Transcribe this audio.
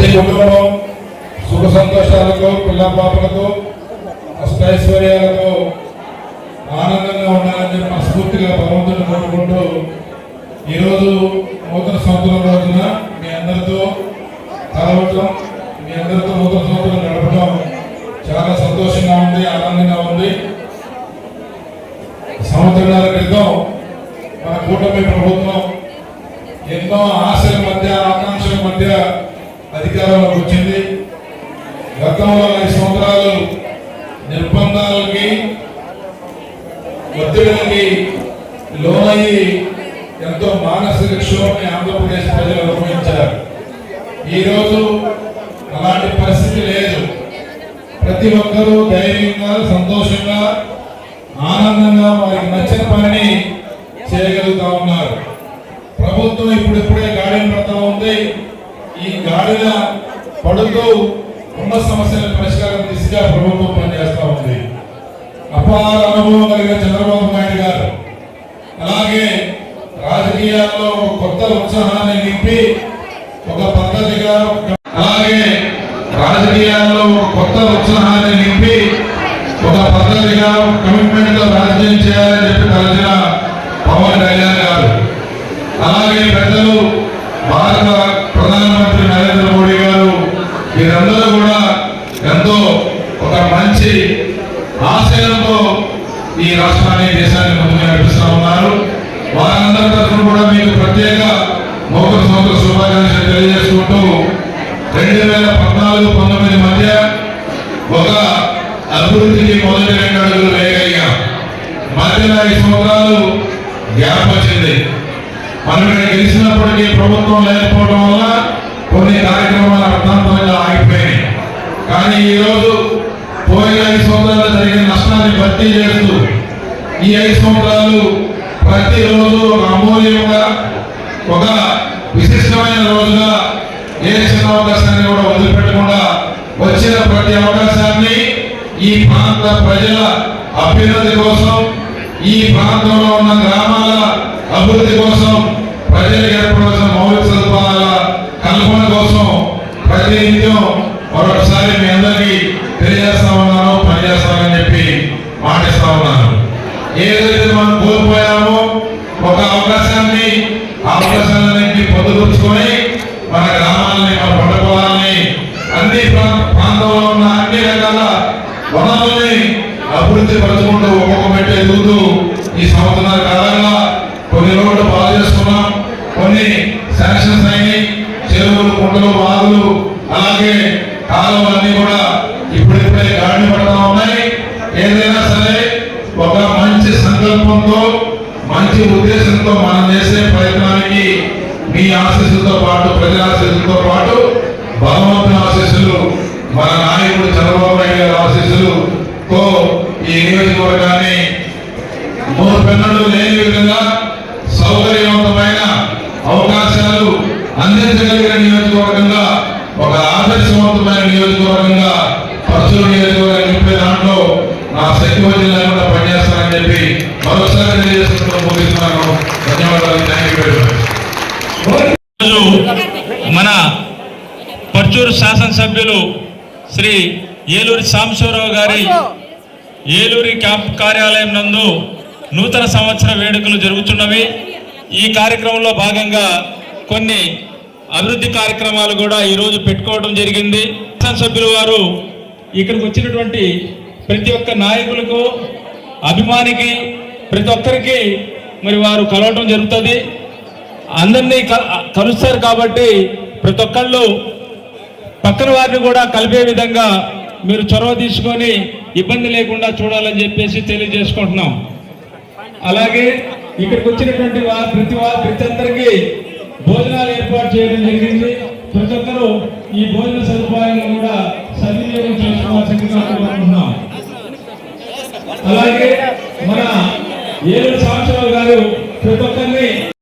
ప్రతి కుటుంబం సుఖ సంతోషాలతో పిల్లపాపలతో అష్టైశ్వర్యాలతో ఆనందంగా ఉండాలని చెప్పి మనస్ఫూర్తిగా భగవంతుని కోరుకుంటూ ఈరోజు నూతన సంవత్సరం రోజున మీ అందరితో కలవటం మీ అందరితో నూతన సంవత్సరం గడపడం చాలా సంతోషంగా ఉంది ఆనందంగా ఉంది. సంవత్సరాల క్రితం మన కూటమి ప్రభుత్వం ఎన్నో ఆశల మధ్య ఆకాంక్షల మధ్య అధికారంలోకి వచ్చింది. గతంలో ఐదు సంవత్సరాలు నిర్బంధాలకి ఒత్తిడికి లోనయ్యి ఎంతో మానసిక క్షోభని ఆంధ్రప్రదేశ్ ప్రజలు అనుభవించారు. ఈరోజు అలాంటి పరిస్థితి లేదు. ప్రతి ఒక్కరూ ధైర్యంగా సంతోషంగా ఆనందంగా వారికి నచ్చిన పనిని గాలిన పడుతూ ఉన్న సమస్యల పరిష్కారం దిశగా ప్రభుత్వం పనిచేస్తూ ఉంది. అపార అనుభవం కలిగిన చంద్రబాబు నాయుడు గారు. అలాగే రాజకీయాల్లో కొత్త ఉత్సాహాన్ని నింపి ఒక పద్ధతిగా అలాగే రాజకీయాల్లో కొత్త ఉత్సాహాన్ని నింపి ఒక పద్ధతిగా కమిట్మెంట్తో రాజకీయం చేయాలని చెప్పి తలచిన పవన్ కళ్యాణ్ గారు. అలాగే పెద్దలు భారత ప్రధానమంత్రి నరేంద్ర మోడీ గారు వీరందరూ కూడా ఎంతో ఒక మంచి ఆశయంతో ఈ రాష్ట్రాన్ని దేశాన్ని ముందుకు నడిపిస్తూ ఉన్నారు. వారందరి తరఫున కూడా మీకు ప్రత్యేక నూతన సంవత్సర శుభాకాంక్షలు తెలియజేసుకుంటూ రెండు వేల పద్నాలుగు పంతొమ్మిది మధ్య ఒక అభివృద్ధికి మొదటి రెండు అడుగులు వేయగలిగాం మధ్యలో ఐదు సంవత్సరాలు గ్యాప్ వచ్చింది. మనం ఇక్కడ గెలిచినప్పటికీ ప్రభుత్వం లేకపోవడం వల్ల కొన్ని కార్యక్రమాలు అర్థాంతరంగా ఆగిపోయినాయి. కానీ ఈ రోజు పోయిన ఐదు సంవత్సరాలు జరిగిన నష్టాన్ని భర్తీ చేస్తూ ఈ ఐదు సంవత్సరాలు ప్రతిరోజు ఒక అమూల్యంగా ఒక విశిష్టమైన రోజుగా ఏ చిన్న అవకాశాన్ని కూడా వదిలిపెట్టకుండా వచ్చిన ప్రతి అవకాశాన్ని ఈ ప్రాంత ప్రజల అభ్యున్నతి కోసం ఈ ప్రాంతంలో ఉన్న గ్రామాల అభివృద్ధి కోసం ప్రజలకు ఏర్పడాల్సిన మౌలిక సదుపాయాల కల్పన కోసం ప్రతినిత్యం మరొకసారి మీ అందరికీ ఏదైతే మనం కోల్పోయామో ఒక అవకాశాన్ని ఆ అవకాశాలన్నింటినీ పొందుపరుచుకొని మన గ్రామాలని మన పండుకోవాలని అన్ని ప్రాంతంలో ఉన్న అన్ని రకాల వనరుల్ని అభివృద్ధి పరచుకుంటూ ఒక్కొక్క మెట్టు ఎదుగుతూ ఈ సంవత్సరాల కాలంగా కొన్ని రోడ్లు బాగు చేసుకున్నాం. కొన్ని శాంక్షన్స్ అయినాయి. చెరువులు కుంటలు వాగులు అలాగే కాలువలన్నీ కూడా సంకల్పంతో మంచి ఉద్దేశంతో మనం చేసే ప్రయత్నానికి మీ ఆశీస్సులతో పాటు ప్రజల ఆశీస్సులతో పాటు భగవంతుని ఆశీస్సులు మన నాయకుడు చంద్రబాబు నాయుడు గారి ఆశీస్సులతో ఈ నియోజకవర్గాన్ని మూడు పెన్నులు లేని విధంగా సౌకర్యవంతమైన అవకాశాలు అందించగలిగిన నియోజకవర్గంగా ఒక ఆదర్శవంతమైన నియోజకవర్గంగా పరచూరు నియోజకవర్గం నింపే దాంట్లో నా శక్తి వచ్చి మరొకసారి ముగిస్తున్నాను ధన్యవాదాలు. థ్యాంక్ యూ మన పర్చూరు శాసనసభ్యులు శ్రీ ఏలూరి సాంబశివరావు గారి ఏలూరి క్యాంప్ కార్యాలయం నందు నూతన సంవత్సర వేడుకలు జరుగుతున్నవి. ఈ కార్యక్రమంలో భాగంగా కొన్ని అభివృద్ధి కార్యక్రమాలు కూడా ఈరోజు పెట్టుకోవడం జరిగింది. శాసనసభ్యులు వారు ఇక్కడికి వచ్చినటువంటి ప్రతి ఒక్క నాయకులకు అభిమానికి ప్రతి ఒక్కరికి మరి వారు కలవటం జరుగుతుంది. అందరినీ కలుస్తారు కాబట్టి ప్రతి ఒక్కళ్ళు పక్కన వారిని కూడా కలిపే విధంగా మీరు చొరవ తీసుకొని ఇబ్బంది లేకుండా చూడాలని చెప్పేసి తెలియజేసుకుంటున్నాం. అలాగే ఇక్కడికి వచ్చినటువంటి వారు ప్రతి వారు ప్రతి అందరికీ భోజనాలు ఏర్పాటు చేయడం జరిగింది. ప్రతి ఒక్కరు ఈ భోజన సదుపాయాలను కూడా